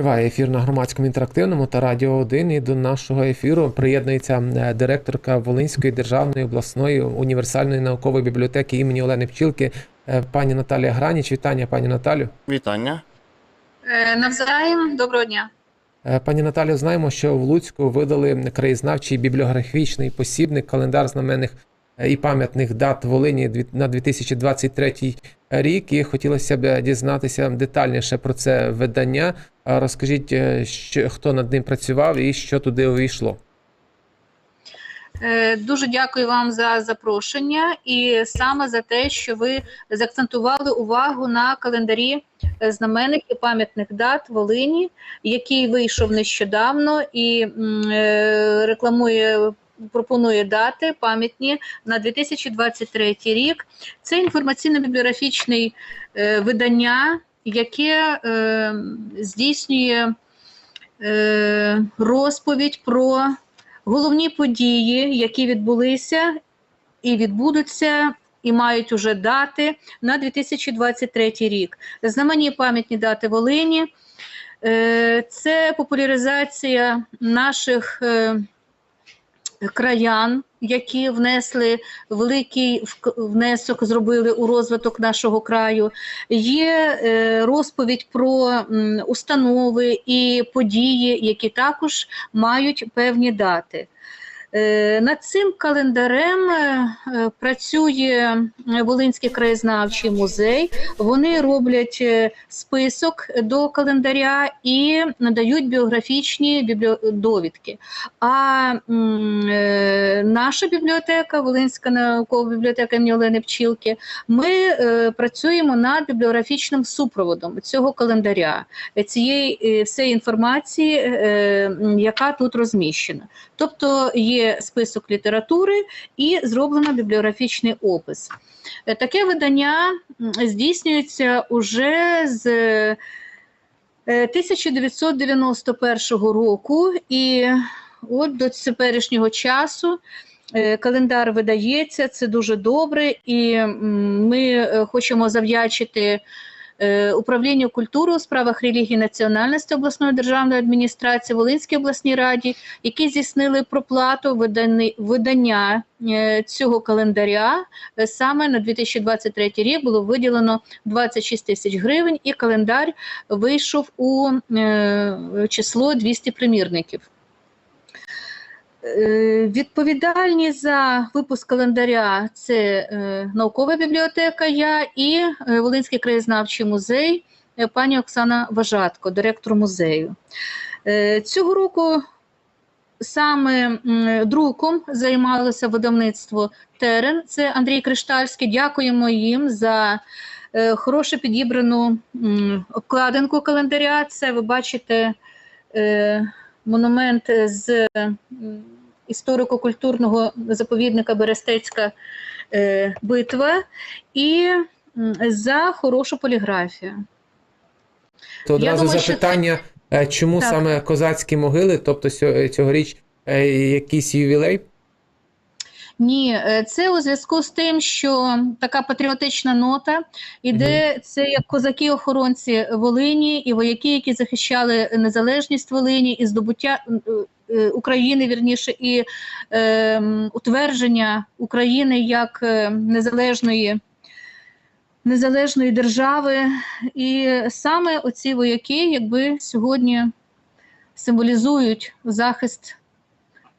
Триває ефір на громадському інтерактивному та радіо 1. І до нашого ефіру приєднується е, директорка Волинської державної обласної універсальної наукової бібліотеки імені Олени Пчілки, е, пані Наталія Граніч. Вітання, пані Наталю. Вітання. Е, Навзаєм, доброго дня. Пані Наталю, знаємо, що в Луцьку видали краєзнавчий бібліографічний посібник, календар знаменних і пам'ятних дат Волині на 2023 рік. І хотілося б дізнатися детальніше про це видання. Розкажіть, е, що, хто над ним працював і що туди увійшло. Е, Дуже дякую вам за запрошення і саме за те, що ви заакцентували увагу на календарі е, знаменних і пам'ятних дат Волині, який вийшов нещодавно і рекламує. Пропонує дати пам'ятні на 2023 рік. Це інформаційно-бібліографічне видання, яке е, здійснює е, розповідь про головні події, які відбулися і відбудуться, і мають уже дати на 2023 рік. Знаменні пам'ятні дати Волині. Е, Це популяризація наших е, краян, які внесли великий внесок, зробили у розвиток нашого краю. Є е, розповідь про установи і події, які також мають певні дати. Е, Над цим календарем е, е, працює Волинський краєзнавчий музей. Вони роблять список до календаря і надають біографічні довідки. А наша бібліотека, Волинська наукова бібліотека імені Олени Пчілки, ми працюємо над бібліографічним супроводом цього календаря, цієї всієї інформації, яка тут розміщена. Тобто є список літератури і зроблено бібліографічний опис. Е, Таке видання здійснюється уже з е, 1991 року, і от до теперішнього часу е, календар видається, це дуже добре, і ми е, хочемо завдячити е, управлінню культури у справах релігії національності обласної державної адміністрації Волинській обласній раді, які здійснили проплату видання е, цього календаря. Е, Саме на 2023 рік було виділено 26 тисяч гривень, і календар вийшов у е, число 200 примірників. Е, Відповідальні за випуск календаря це е, наукова бібліотека я і е, Волинський краєзнавчий музей, пані Оксана Важатко, директор музею. Цього року саме друком займалося видавництво Терен. Це Андрій Криштальський. Дякуємо їм за хороше підібрану обкладинку календаря. Це ви бачите монумент з історико-культурного заповідника Берестецька е, битва і за хорошу поліграфію. То одразу думаю, запитання, що... чому Так. саме козацькі могили, тобто цьогоріч е, якийсь ювілей? Ні, е, це у зв'язку з тим, що така патріотична нота іде. Це як козаки-охоронці Волині і вояки, які захищали незалежність Волині і здобуття е, е, України, вірніше, і е, утвердження України як незалежної. Незалежної держави, і саме оці вояки, якби сьогодні символізують захист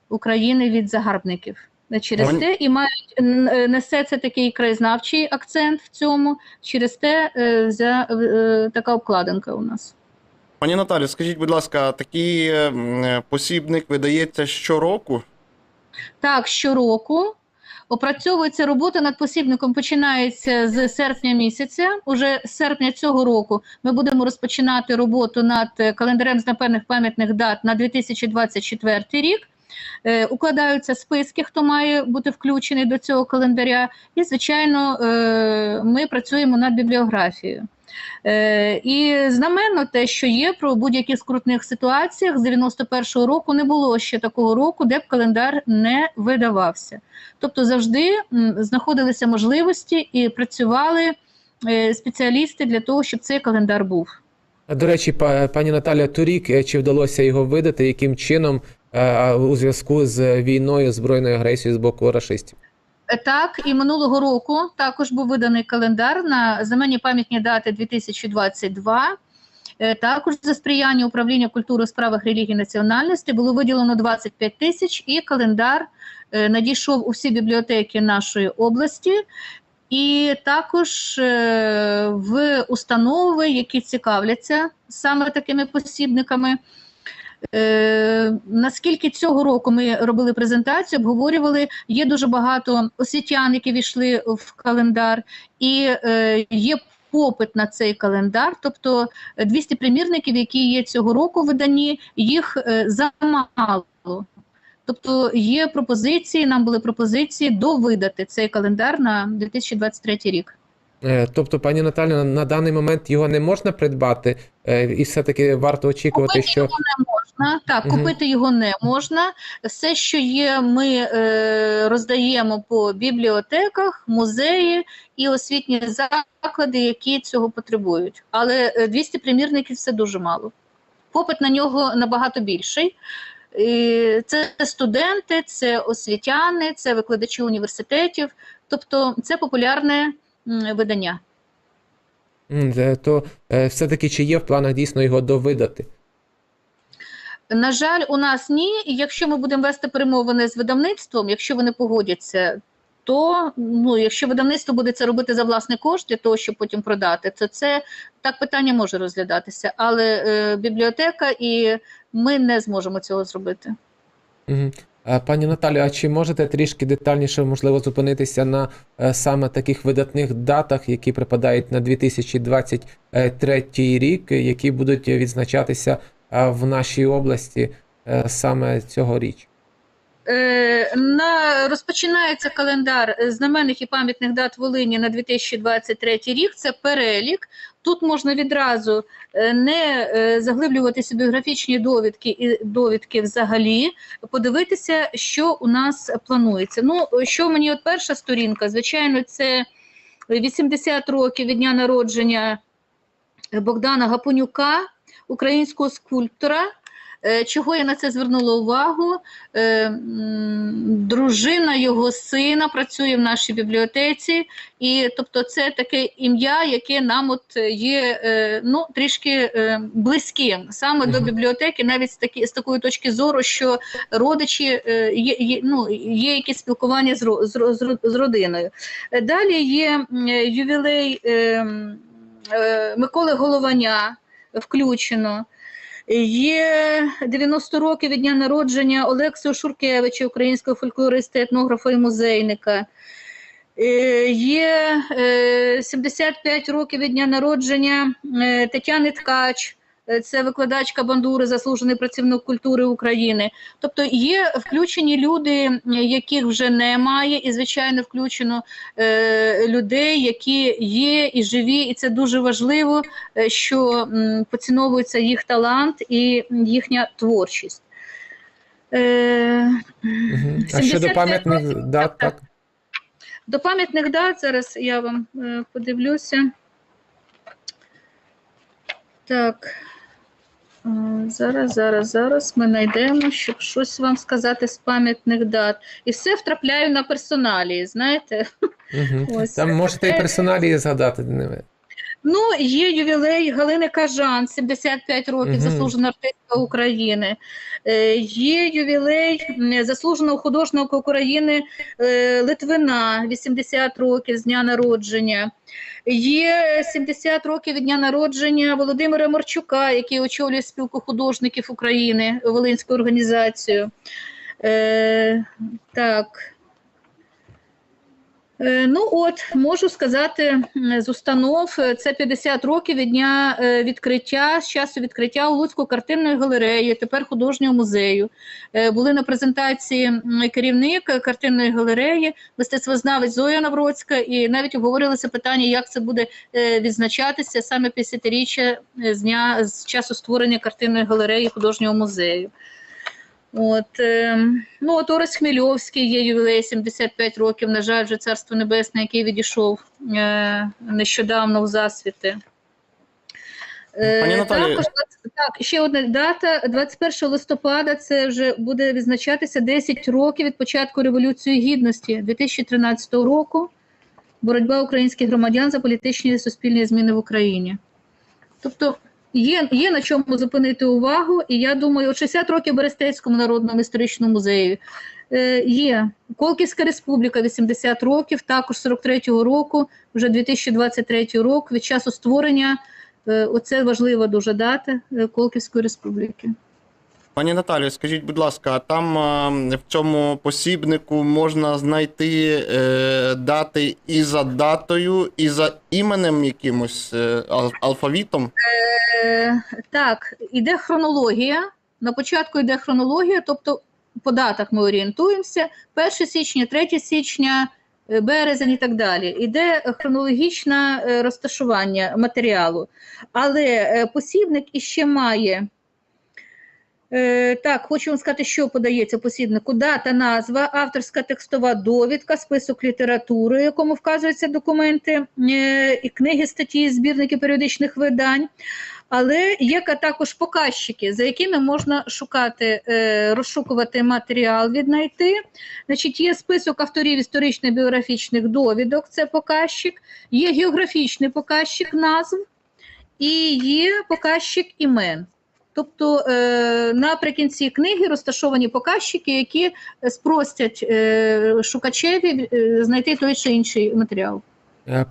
України від загарбників. Через Пані- те і мають е, несе це такий краєзнавчий акцент в цьому. Через те е, за, е, така обкладинка у нас. Пані Наталі, скажіть, будь ласка, такий е, е, посібник видається щороку? Так, щороку опрацьовується робота над посібником. Починається з серпня місяця. Уже з серпня цього року ми будемо розпочинати роботу над е, календарем з напевних пам'ятних дат на 2024 рік. Е, Укладаються списки, хто має бути включений до цього календаря, і звичайно, е, ми працюємо над бібліографією. Е, І знаменно те, що є про будь-яких скрутних ситуаціях з 91-го року не було ще такого року, де б календар не видавався. Тобто завжди знаходилися можливості і працювали спеціалісти для того, щоб цей календар був. До речі, пані Наталя, торік чи вдалося його видати, яким чином у зв'язку з війною збройною агресією з боку рашистів? Е, Так, і минулого року також був виданий календар на знаменні пам'ятні дати 2022. Е, Також за сприяння управління культури у справах релігії національності було виділено 25 тисяч, і календар е, надійшов у всі бібліотеки нашої області, і також е, в установи, які цікавляться саме такими посібниками. Е, наскільки цього року ми робили презентацію, обговорювали, є дуже багато освітян, які війшли в календар, і е, є попит на цей календар. Тобто е, 200 примірників, які є цього року видані, їх е, замало. Тобто є пропозиції, нам були пропозиції довидати цей календар на 2023 рік. Е, Тобто, пані Наталя, на- даний момент його не можна придбати, е, і все-таки варто очікувати, Купити що його не можна. Так, Мгм. купити його не можна. Все, що є, ми е, роздаємо по бібліотеках, музеї і освітні заклади, які цього потребують. Але е, 200 примірників це дуже мало. Попит на нього набагато більший. І Це студенти, це освітяни, це викладачі університетів. Тобто це популярне видання. е, то е, все-таки чи є в планах дійсно його довидати? На жаль, у нас ні. Якщо ми будемо вести перемовини з видавництвом, якщо вони погодяться, то ну, якщо видавництво буде це робити за власний кошт для того, щоб потім продати, то це так питання може розглядатися. Але е, бібліотека і ми не зможемо цього зробити. А, Пані Наталю, а чи можете трішки детальніше, можливо, зупинитися на е, саме таких видатних датах, які припадають на 2023 рік, які будуть відзначатися е, в нашій області е, саме цьогоріч? Е, на, розпочинається календар знаменних і пам'ятних дат Волині на 2023 рік. Це перелік. Тут можна відразу е, не е, заглиблюватися біографічні довідки і довідки взагалі, подивитися, що у нас планується. Ну, що мені от перша сторінка, звичайно, це 80 років від дня народження Богдана Гапонюка, українського скульптора. Е, Чого я на це звернула увагу? Е, Дружина його сина працює в нашій бібліотеці, і тобто це таке ім'я, яке нам от є е, ну, трішки близьким саме до бібліотеки, навіть з, такі, з такої точки зору, що родичі є, є, ну, є якісь спілкування з, з, з, з родиною. Далі є ювілей е, м, е, Миколи Голованя включено. Є 90 років від дня народження Олексію Шуркевича, українського фольклориста, етнографа і музейника. Е, Є е, 75 років від дня народження е, Тетяни Ткач, е, це викладачка бандури, заслужений працівник культури України. Тобто є включені люди, яких вже немає, і звичайно включено е, людей, які є і живі, і це дуже важливо, е, що м, поціновується їх талант і їхня творчість. Е. А щодо пам'ятних дат, так, так? До пам'ятних дат зараз я вам е, подивлюся. Так. Зараз, зараз, зараз ми знайдемо, щоб щось вам сказати з пам'ятних дат. І все втрапляю на персоналі, знаєте? Угу. Ось. Там можете і Е, персоналі згадати. Ну, є ювілей Галини Кажан, 75 років, Мгм. заслужена артистка України. Е, є ювілей заслуженого художника України е, Литвина, 80 років з дня народження. Є 70 років від дня народження Володимира Марчука, який очолює спілку художників України, Волинську організацію. Е, так. Е, Ну от можу сказати з установ, е, це 50 років від дня е, відкриття, з часу відкриття у Луцьку картинної галереї, тепер художнього музею. Були на презентації керівник картинної галереї, мистецтвознавець Зоя Навроцька, і навіть обговорилося питання, як це буде відзначатися саме 50-річчя е, з дня з часу створення картинної галереї художнього музею. От, е, ну, от Орес Хмельовський є ювілей 75 років, на жаль, вже царство небесне, який відійшов е, нещодавно в засвіти. Е, Пані Наталі- Також так, ще одна дата. 21 листопада. Це вже буде відзначатися 10 років від початку революції гідності 2013 року. Боротьба українських громадян за політичні і суспільні зміни в Україні. Тобто є, є на чому зупинити увагу, і я думаю, от 60 років Берестейському народному історичному музею. Е, є Колківська республіка 80 років, також 43-го року, вже 2023 рік, від часу створення. Е, Оце важлива дуже дата е, Колківської республіки. Пані Наталію, скажіть, будь ласка, а там в цьому посібнику можна знайти е, дати і за датою, і за іменем якимось е, алфавітом? Е, так, іде хронологія. На початку йде хронологія, тобто по датах ми орієнтуємося. 1 січня, 3 січня, е, березень і так далі. Іде хронологічне розташування матеріалу. Але посібник іще має. Е, так, хочу вам сказати, що подається посібнику. Дата, назва, авторська текстова довідка, список літератури, якому вказуються документи, е, і книги, статті, збірники періодичних видань. Але є також показчики, за якими можна шукати, е, розшукувати матеріал, віднайти. Значить, є список авторів історичних біографічних довідок, це показчик, є географічний показчик назв і є показчик імен. Тобто е, наприкінці книги розташовані показчики, які спростять е, шукачеві е, знайти той чи інший матеріал.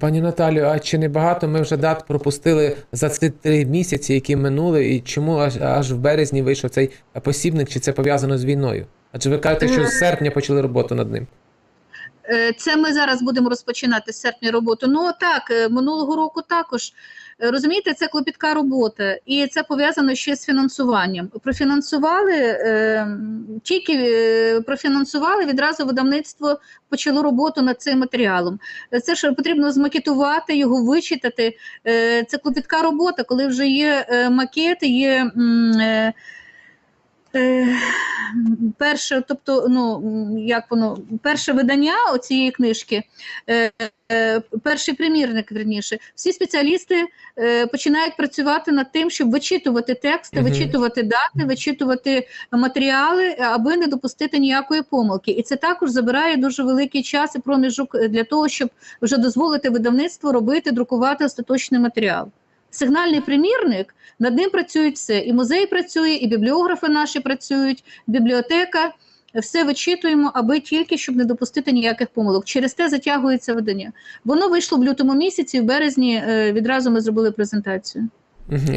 Пані Наталію, а чи не багато ми вже дат пропустили за ці три місяці, які минули, і чому аж, аж в березні вийшов цей посібник, чи це пов'язано з війною? Адже ви кажете, що з серпня почали роботу над ним. Е, Це ми зараз будемо розпочинати з серпня роботу. Ну так, е, минулого року також. Е, Розумієте, це клопітка робота, і це пов'язано ще з фінансуванням. Профінансували тільки профінансували відразу видавництво почало роботу над цим матеріалом. Це ж потрібно змакетувати його, вичитати. Це клопітка робота, коли вже є макети, є. Е, перше, тобто, ну як воно, перше видання цієї книжки, е, е, перший примірник, верніше, всі спеціалісти е, починають працювати над тим, щоб вичитувати тексти, вичитувати дати, вичитувати матеріали, аби не допустити ніякої помилки. І це також забирає дуже великий час і проміжок для того, щоб вже дозволити видавництву робити, друкувати остаточний матеріал. Сигнальний примірник над ним працюють все. І музей працює, і бібліографи наші працюють, бібліотека. Все вичитуємо, аби тільки щоб не допустити ніяких помилок. Через те затягується видання. Воно вийшло в лютому місяці, в березні е, відразу ми зробили презентацію.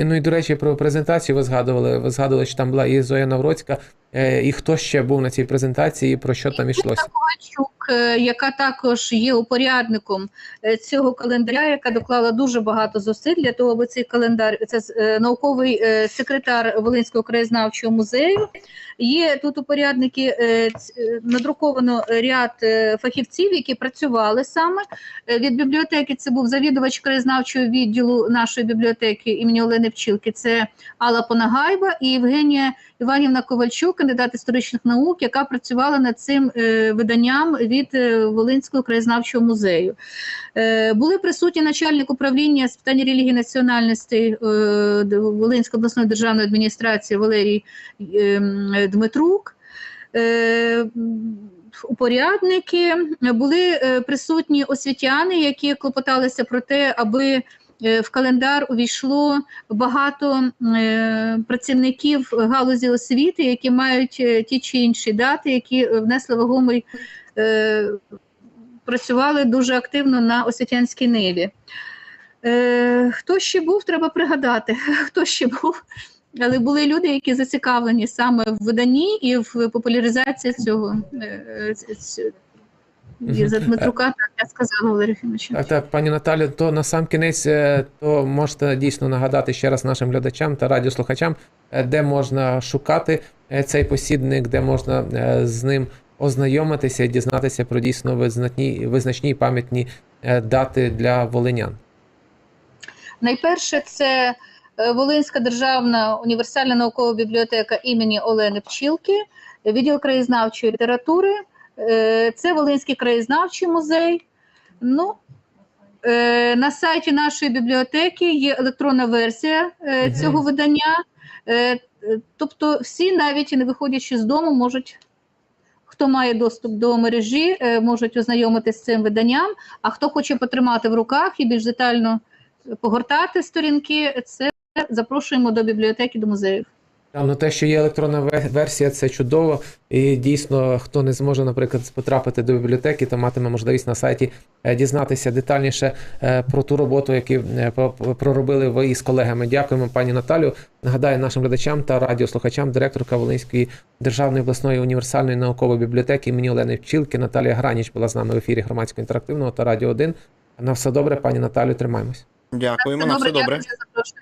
Ну і до речі, про презентацію ви згадували. Ви згадували, що там була і Зоя Навроцька, і хто ще був на цій презентації, і про що там йшлося? Е, яка також є упорядником е, цього календаря, яка доклала дуже багато зусиль для того, аби цей календар, це е, науковий е, секретар Волинського краєзнавчого музею. Є тут упорядники, е, ц- е, надруковано ряд е, фахівців, які працювали саме Е, від бібліотеки. Це був завідувач краєзнавчого відділу нашої бібліотеки імені Олени Пчілки. Це Алла Понагайба і Євгенія Іванівна Ковальчук, кандидат історичних наук, яка працювала над цим е, виданням від е, Волинського краєзнавчого музею. Е, були присутні начальник управління з питань релігії національностей е, Волинської обласної державної адміністрації Валерій е, м, Дмитрук. Е, Упорядники були е, присутні освітяни, які клопоталися про те, аби е, в календар увійшло багато працівників галузі освіти, які мають ті чи інші дати, які внесли вагомий, працювали дуже активно на освітянській ниві. Хто ще був, треба пригадати, хто ще був. Але були люди, які зацікавлені саме в виданні і в популяризації цього. е, е, і за Дмитрука, так я сказала Валерію Фімовичу. Так, так, пані Наталю, то на сам кінець, е, то можете дійсно нагадати ще раз нашим глядачам та радіослухачам, де можна шукати цей посібник, де можна з ним ознайомитися і дізнатися про дійсно визначні, визначні пам'ятні дати для волинян. Найперше, це Волинська державна універсальна наукова бібліотека імені Олени Пчілки, відділ краєзнавчої літератури, е, це Волинський краєзнавчий музей. Ну, Е, на сайті нашої бібліотеки є електронна версія е, цього видання. Е, е, тобто, всі, навіть не виходячи з дому, можуть. Хто має доступ до мережі, е, можуть ознайомитися з цим виданням. А хто хоче потримати в руках і більш детально погортати сторінки, це запрошуємо до бібліотеки, до музеїв. Та, Ну, те, що є електронна версія, це чудово. І дійсно, хто не зможе, наприклад, потрапити до бібліотеки, то матиме можливість на сайті е, дізнатися детальніше е, про ту роботу, яку е, проробили ви із колегами. Дякуємо, пані Наталю. Нагадаю нашим глядачам та радіослухачам, директорка Волинської державної обласної універсальної наукової бібліотеки імені Олени Пчілки Наталія Граніч була з нами в ефірі громадського інтерактивного та радіо 1. На все добре, пані Наталю, тримаємось. Дякуємо, на все дякую добре. за запрошення.